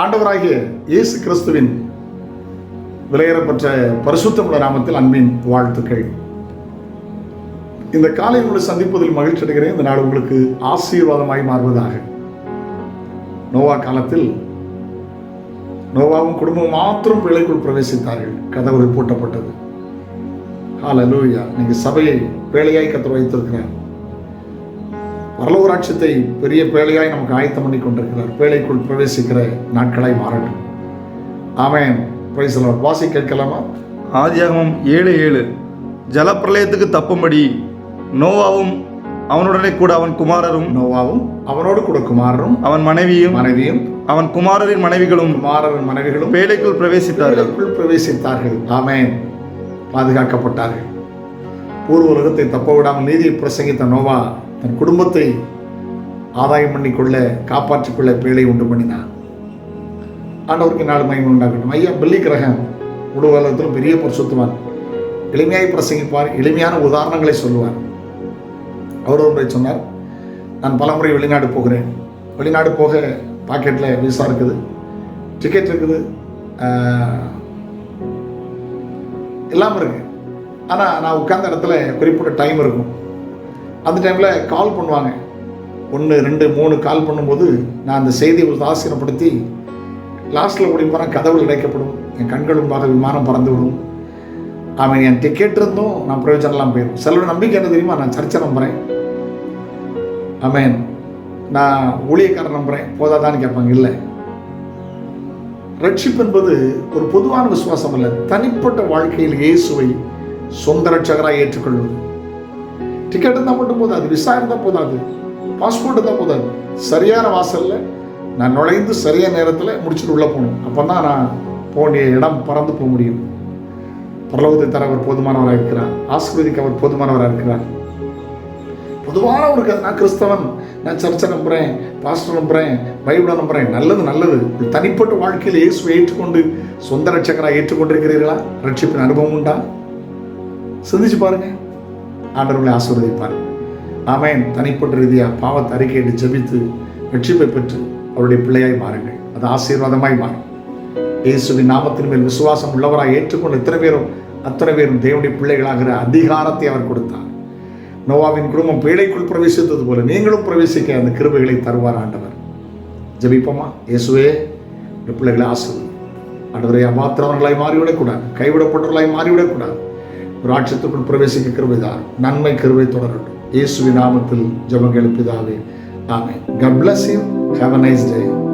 ஆண்டவராகிய இயேசு கிறிஸ்துவின் விலையேறப்பட்ட பரிசுத்தமுள்ள நாமத்தில் அன்பின் வாழ்த்துக்கள். இந்த காலை உங்களை சந்திப்பதில் மகிழ்ச்சி அடைகிறேன். இந்த நாள் உங்களுக்கு ஆசீர்வாதமாய் மாறுவதாக. நோவா காலத்தில் நோவாவும் குடும்பம் மாத்திரம் பிழைக்குள் பிரவேசித்தார்கள். கதவுகள் பூட்டப்பட்டது. ஹாலலூயா நீங்கள் சபையை வேலையாய் கத்து வைத்திருக்கிறார். பரலோராட்சியத்தை பெரிய பேழையாய் நமக்கு ஆயத்தம் பண்ணி கொண்டிருக்கிறார் பேழைக்குள் பிரவேசிக்கிற நாட்களாய் மாறட்டும். ஆமென். பிரைஸ் லார்ட் வாசி கேட்கலாமா? ஆதியாகமம் ஏழு ஏழு. ஜலப்பிரளயத்துக்கு தப்பும்படி நோவாவும் அவனுடனே கூட அவன் குமாரரும் நோவாவும் அவனோடு கூட குமாரரும் அவன் மனைவியும் மனைவியும் அவன் குமாரரின் மனைவிகளும் குமாரரின் மனைவிகளும் பேழைக்குள் பிரவேசித்தார்கள். பிரவேசித்தார்கள். ஆமென். பாதுகாக்கப்பட்டார்கள். பூர்வ உலகத்தை தப்ப விடாமல் நீதியை பிரசங்கித்த நோவா தன் குடும்பத்தை ஆதாயம் பண்ணிக்கொள்ள காப்பாற்றிக்கொள்ள பேழை உண்டு பண்ணினான். ஆண்டவருக்கு நாலு மயம் உண்டாகட்டும். ஐயா பில்லி கிரகம் உடலத்திலும் பெரிய பரிசுத்துவான். எளிமையாய் பிரசங்கிப்பார் எளிமையான உதாரணங்களை சொல்லுவார். அவர் ஒன்றை சொன்னார் நான் பலமுறை வெளிநாடு போகிறேன். வெளிநாடு போக பாக்கெட்டில் விசா இருக்குது டிக்கெட் இருக்குது எல்லாம் இருக்குது ஆனால் நான் உட்கார்ந்த இடத்துல குறிப்பிட்ட டைம் இருக்கும். அந்த டைமில் கால் பண்ணுவாங்க. ஒன்று ரெண்டு மூணு கால் பண்ணும்போது நான் அந்த செய்தியை உதாசீனப்படுத்தி லாஸ்ட்டில் ஓடி போகிறேன் கதவுகள் இடைக்கப்படும் என் கண்களும் முன்பாக விமானம் பறந்து விடும். அவன் என் டிக்கெட் இருந்தும் நான் பிரயோஜனம்லாம் போயிடும் சிலரோட நம்பிக்கை என்ன தெரியுமா? நான் சர்ச்சை நம்புகிறேன் ஆமேன் நான் ஊழியக்காரன் நம்புகிறேன் போதாதான்னு கேட்பாங்க. இல்லை. ரட்சிப்பு என்பது ஒரு பொதுவான விசுவாசம் அல்ல. தனிப்பட்ட வாழ்க்கையில் இயேசுவை சொந்த ரட்சகராக ஏற்றுக்கொள்வது. டிக்கெட் இருந்தால் மட்டும் போதாது விசா இருந்தால் போதாது பாஸ்போர்ட் இருந்தால் போதாது சரியான வாசலில் நான் நுழைந்து சரியான நேரத்தில் முடிச்சுட்டு உள்ளே போகணும். அப்போ தான் நான் போனிய இடம் பறந்து போக முடியும். பரலோகத்தை தர அவர் போதுமானவராக இருக்கிறார். ஆசீர்வதிக்க அவர் போதுமானவராக இருக்கிறார். பொதுவான ஒரு கதை நான் கிறிஸ்தவன். நான் சர்ச்சை நம்புகிறேன் பாஸ்டர் நம்புகிறேன் பைபிளை நம்புகிறேன் நல்லது நல்லது. இது தனிப்பட்ட வாழ்க்கையில் இயேசுவை ஏற்றுக்கொண்டு சொந்த ரட்சகராக ஏற்றுக்கொண்டிருக்கிறீர்களா? ரட்சிப்பின் அனுபவம் உண்டா? சிந்திச்சு பாருங்கள் ஆண்டவர்களை ஆசீர்வதிப்பார். ஆமேன். தனிப்பட்ட ரீதியாக பாவத்தை அறிக்கையிட்டு ஜபித்து வெற்றிப்பை பெற்று அவருடைய பிள்ளையாய் மாறுங்கள். அது ஆசீர்வாதமாய் மாறும். இயேசுவின் நாமத்தின் மேல் விசுவாசம் உள்ளவராக ஏற்றுக்கொண்ட இத்தனை பேரும் அத்தனை பேரும் தேவனுடைய பிள்ளைகளாகிற அதிகாரத்தை அவர் கொடுத்தார். நோவாவின் குடும்பம் பேழைக்குள் பிரவேசித்தது போல நீங்களும் பிரவேசிக்க அந்த கிருபைகளை தருவார் ஆண்டவர். ஜபிப்போமா? இயேசுவே இந்த பிள்ளைகளை ஆசிர்வதி. ஆண்டவரை அமாத்திரவர்களாய் மாறிவிடக்கூடாது. கைவிடப்பட்டவர்களாய் மாறிவிடக்கூடாது. ராட்சத்துக்குள் பிரவேசிக்க கிருபைதார் நன்மை கிருபை தொடரட்டும். இயேசுவின் நாமத்தில் ஜபம் எழுப்பிதாவே ஆமே God bless you have a nice day